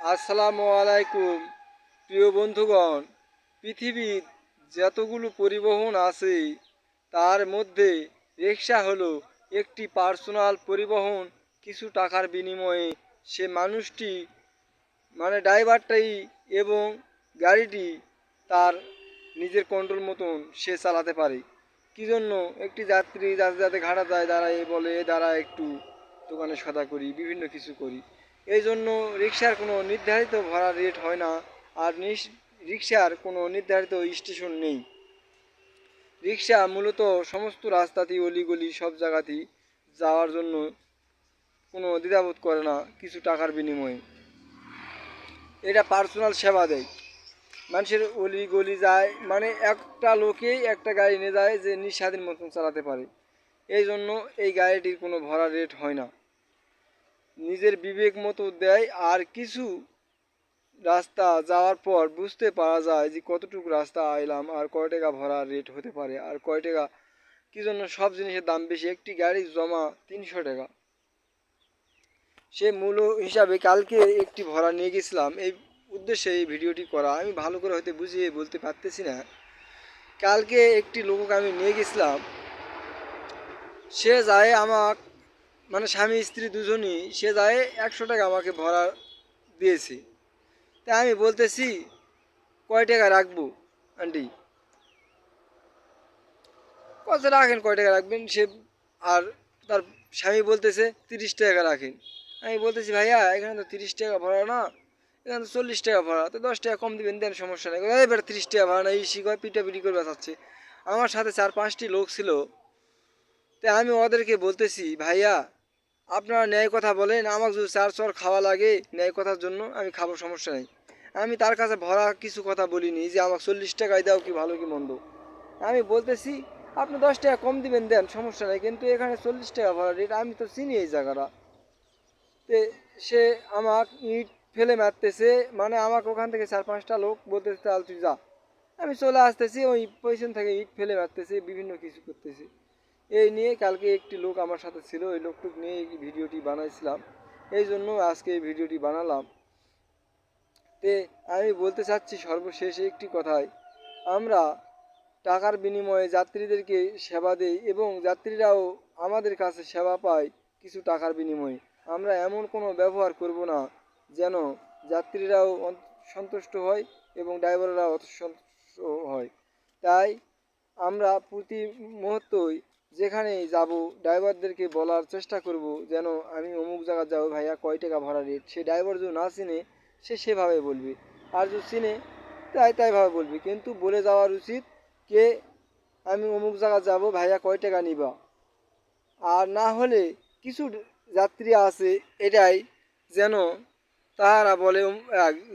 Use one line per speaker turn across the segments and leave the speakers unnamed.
আসসালামু আলাইকুম, প্রিয় বন্ধুগণ। পৃথিবীর যতগুলো পরিবহন আছে, তার মধ্যে রিক্সা হলো একটি পার্সোনাল পরিবহন। কিছু টাকার বিনিময়ে সে মানুষটি মানে ড্রাইভারটাই এবং গাড়িটি তার নিজের কন্ট্রোল মতন সে চালাতে পারে। কি জন্য? একটি যাত্রী যাতে যাতে ঘাটা যায় দাঁড়ায় বলে, দাঁড়া একটু, দোকানে সদা করি, বিভিন্ন কিছু করি। এই জন্য রিক্সার কোনো নির্ধারিত ভাড়া রেট হয় না। আর রিক্সার কোনো নির্ধারিত স্টেশন নেই। রিক্সা মূলত সমস্ত রাস্তাতেই অলিগলি সব জায়গাতেই যাওয়ার জন্য কোনো দ্বিধাবোধ করে না কিছু টাকার বিনিময়ে। এটা পার্সোনাল সেবা দেয়। মানুষের অলি গলি যায় মানে একটা লোকেই একটা গাড়ি নিয়ে যায় যে নিঃস্বাধীন মতন চালাতে পারে। এই জন্য এই গাড়িটির কোনো ভাড়া রেট হয় না। নিজের বিবেক মতো দেয়, আর কিছু রাস্তা যাওয়ার পর বুঝতে পারা যায় যে কতটুকু রাস্তা আইলাম আর কয় টাকা ভাড়া রেট হতে পারে, আর কয় টাকা, কী জন্য সব জিনিসের দাম বেশি? একটি গাড়ির জমা তিনশো টাকা। সে মূল হিসাবে কালকে একটি ভাড়া নিয়ে গেছিলাম। এই উদ্দেশ্যে এই ভিডিওটি করা। আমি ভালো করে হয়তো বুঝিয়ে বলতে পারতেছি না। কালকে একটি লোককে আমি নিয়ে গেছিলাম। সে যায় আমার মানে স্বামী, স্ত্রী দুজনই, সে যায় একশো টাকা আমাকে ভরা দিয়েছে। তা আমি বলতেছি, কয় টাকা রাখব, আন্টি? কত রাখেন, কয় টাকা রাখবেন? সে আর তার স্বামী বলতেছে, তিরিশ টাকা রাখেন। আমি বলতেছি, ভাইয়া, এখানে তো তিরিশ টাকা ভরা না, এখানে তো চল্লিশ টাকা ভাড়া, তো দশ টাকা কম দিবেন, দেন সমস্যা নেই। এবার তিরিশ টাকা ভাড়া না। এই শিখয় পিটা পিটি করে বাঁচাচ্ছে। আমার সাথে চার পাঁচটি লোক ছিল। তো আমি ওদেরকে বলতেছি, ভাইয়া আপনারা ন্যায় কথা বলেন, আমাকে যদি চার চর খাওয়া লাগে, ন্যায় কথার জন্য আমি খাব, সমস্যা নেই। আমি তার কাছে ভরা কিছু কথা বলিনি, যে আমাকে চল্লিশ টাকায় দাও কি ভালো কি মন্দ। আমি বলতেছি, আপনি দশ টাকা কম দিবেন, দেন, সমস্যা নেই, কিন্তু এখানে চল্লিশ টাকা ভাড়া রেট আমি তো চিনি এই জায়গাটা। তে সে আমাক ইট ফেলে মারতেছে মানে আমাকে ওখান থেকে চার পাঁচটা লোক বলতেছে, তাহলে তুই যা। আমি চলে আসতেছি, ওই পজিশন থেকে ইট ফেলে মারতেছে, বিভিন্ন কিছু করতেছে। এই নিয়ে কালকে একটি লোক আমার সাথে ছিল, ওই লোকটুক নিয়ে এই ভিডিওটি বানাইছিলাম। এই জন্য আজকে এই ভিডিওটি বানালাম। তে আমি বলতে চাচ্ছি সর্বশেষ একটি কথাই আমরা টাকার বিনিময়ে যাত্রীদেরকে সেবা দেই এবং যাত্রীরাও আমাদের কাছে সেবা পায় কিছু টাকার বিনিময়ে। আমরা এমন কোনো ব্যবহার করব না যেন যাত্রীরাও সন্তুষ্ট হয় এবং ড্রাইভাররাও সন্তুষ্ট হয়। তাই আমরা প্রতি মুহূর্তই যেখানেই যাব, ড্রাইভারদেরকে বলার চেষ্টা করব যেন আমি অমুক জায়গায় যাব, ভাইয়া, কয় টাকা ভাড়া রেট সে ড্রাইভার যদি না চিনে, সে সেভাবে বলবে। আর যদি চিনে, তাই তাইভাবে বলবে। কিন্তু বলে যাওয়ার উচিত কে, আমি অমুক জায়গায় যাব, ভাইয়া, কয় টাকা নিবা? আর না হলে কিছু যাত্রী আছে, এটাই যেন তাহারা বলে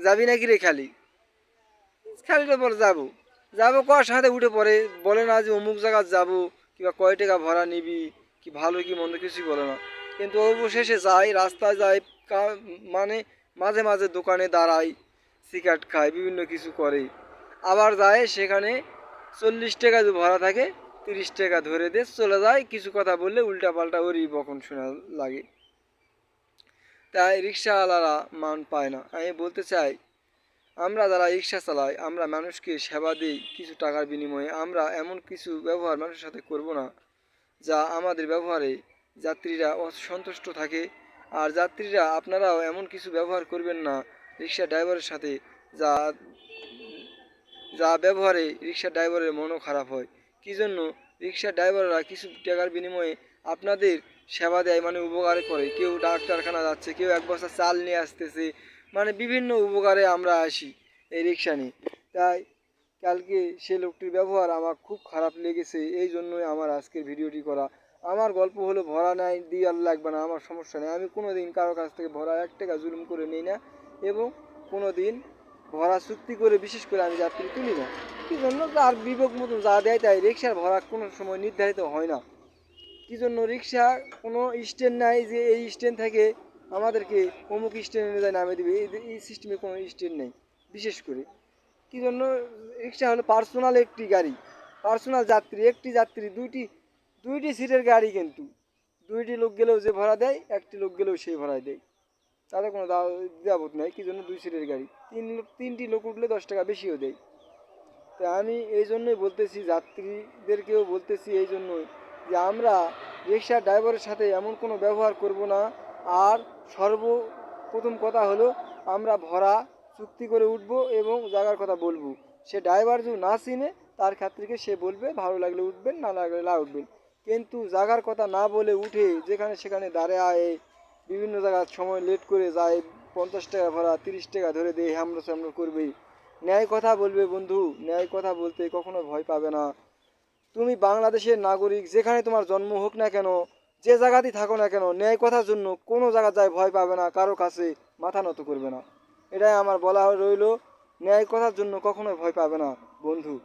যাবি নাকি রে খালি? খালি তো বলে যাব। যাব কর সাথে উঠে পড়ে? বলে না যে অমুক জায়গায় যাব। কিংবা কয় টাকা ভাড়া নিবি, কি ভালো কি মন্দ কিছুই বলে না। কিন্তু অবশেষে যায় রাস্তায় কা- মানে মাঝে মাঝে দোকানে দাঁড়ায় সিগারেট খায় বিভিন্ন কিছু করে। আবার যায় সেখানে চল্লিশ টাকা যদি ভাড়া থাকে, তিরিশ টাকা ধরে দিয়ে চলে যায় কিছু কথা বললে উল্টা পাল্টা ওরই বকন শোনা লাগে। তাই রিক্সাওয়ালারা মান পায় না। আমি বলতে চাই আমরা যারা রিক্সা চালাই, আমরা মানুষকে সেবা দিই কিছু টাকার বিনিময়ে, আমরা এমন কিছু ব্যবহার মানুষের সাথে করব না, যা আমাদের ব্যবহারে যাত্রীরা অসন্তুষ্ট থাকে। আর যাত্রীরা, আপনারাও এমন কিছু ব্যবহার করবেন না রিক্সা ড্রাইভারের সাথে, যা যা ব্যবহারে রিক্সা ড্রাইভারের মনও খারাপ হয়। কী জন্য? রিক্সা ড্রাইভাররা কিছু টাকার বিনিময়ে আপনাদের সেবা দেয় মানে উপকার করে। কেউ ডাক্তারখানা যাচ্ছে, কেউ এক বস্তা চাল নিয়ে আসতেছে মানে বিভিন্ন উপকারে আমরা আসি এই রিক্সা নিয়ে। তাই কালকে সে লোকটির ব্যবহার আমার খুব খারাপ লেগেছে, এই জন্যই আমার আজকের ভিডিওটি করা। আমার গল্প হলো, ভরা নাই, দিয়ে আর লাগবে না, আমার সমস্যা নেই। আমি কোনো দিন কারও কাছ থেকে ভরা এক টাকা জুলুম করে নিই না, এবং কোনো দিন ভরা চুক্তি করে বিশেষ করে আমি যাত্রী তুলি না। কী জন্য? তার বিবেক মতো যা দেয় তাই রিক্সার ভরা কোনো সময় নির্ধারিত হয় না। কী জন্য? রিক্সা কোনো স্ট্যান্ড নাই যে এই স্ট্যান্ড থেকে আমাদেরকে অমুক স্ট্যান্ডে যায় নামে দেবে। এই সিস্টেমে কোনো স্ট্যান্ড নেই, বিশেষ করে। কী জন্য? রিক্সা হলো পার্সোনাল একটি গাড়ি। পার্সোনাল যাত্রী, একটি যাত্রী, দুইটি দুইটি সিটের গাড়ি কিন্তু। দুইটি লোক গেলেও যে ভাড়া দেয়, একটি লোক গেলেও সেই ভাড়া দেয়। তাদের কোনো দাবত নেই। কি জন্য? দুই সিটের গাড়ি। তিন তিনটি লোক উঠলে দশ টাকা বেশিও দেয়। তো আমি এই জন্যই বলতেছি, যাত্রীদেরকেও বলতেছি এই জন্যই যে আমরা রিক্সা ড্রাইভারের সাথে এমন কোনো ব্যবহার করব না আর সর্বপ্রথম কথা হলো, আমরা ভরা চুক্তি করে উঠব এবং জায়গার কথা বলব। সে ড্রাইভার যদি না চিনে, তার ক্ষেত্রে সে বলবে, ভালো লাগলে উঠবেন, না লাগলে না উঠবেন। কিন্তু জায়গার কথা না বলে উঠে যেখানে সেখানে দাঁড়ে আয়, বিভিন্ন জায়গার সময় লেট করে যায়, পঞ্চাশ টাকা ভাড়া তিরিশ টাকা ধরে দেয় হামলা সামলা করবেই ন্যায় কথা বলবে বন্ধু, ন্যায় কথা বলতে কখনো ভয় পাবে না। তুমি বাংলাদেশের নাগরিক, যেখানে তোমার জন্ম হোক না কেন যে জায়গাতেই থাকো না কেন, ন্যায় কথার জন্য কোনো জায়গা যায় ভয় পাবে না, কারও কাছে মাথা নত করবে না। এটাই আমার বলা রইল, ন্যায় কথার জন্য কখনোই ভয় পাবে না, বন্ধু।